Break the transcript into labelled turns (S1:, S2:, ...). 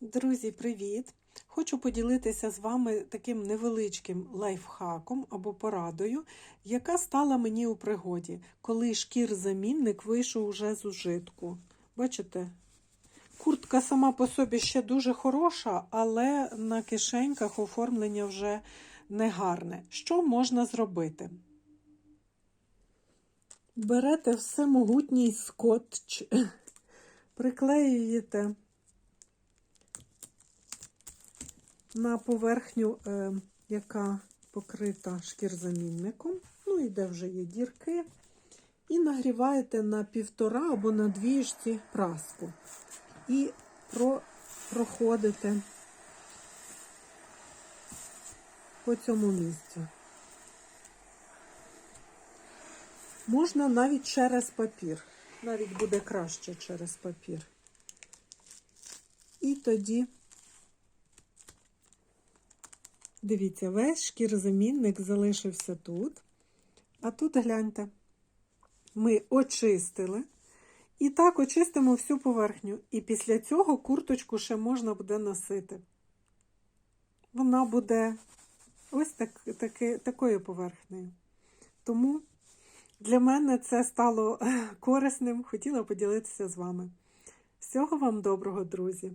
S1: Друзі, привіт! Хочу поділитися з вами таким невеличким лайфхаком або порадою, яка стала мені у пригоді, коли шкір-замінник вийшов уже з ужитку. Бачите? Куртка сама по собі ще дуже хороша, але на кишеньках оформлення вже не гарне. Що можна зробити? Берете всемогутній скотч, приклеюєте на поверхню, е, яка покрита шкірзамінником, ну і де вже є дірки, і нагріваєте на півтора або на двіжці праску. І про, проходите по цьому місцю. Можна навіть через папір. Навіть буде краще через папір. І тоді, дивіться, весь шкірозамінник залишився тут. А тут гляньте, ми очистили. І так очистимо всю поверхню. І після цього курточку ще можна буде носити. Вона буде ось так, таки, такою поверхнею. Тому для мене це стало корисним. Хотіла поділитися з вами. Всього вам доброго, друзі!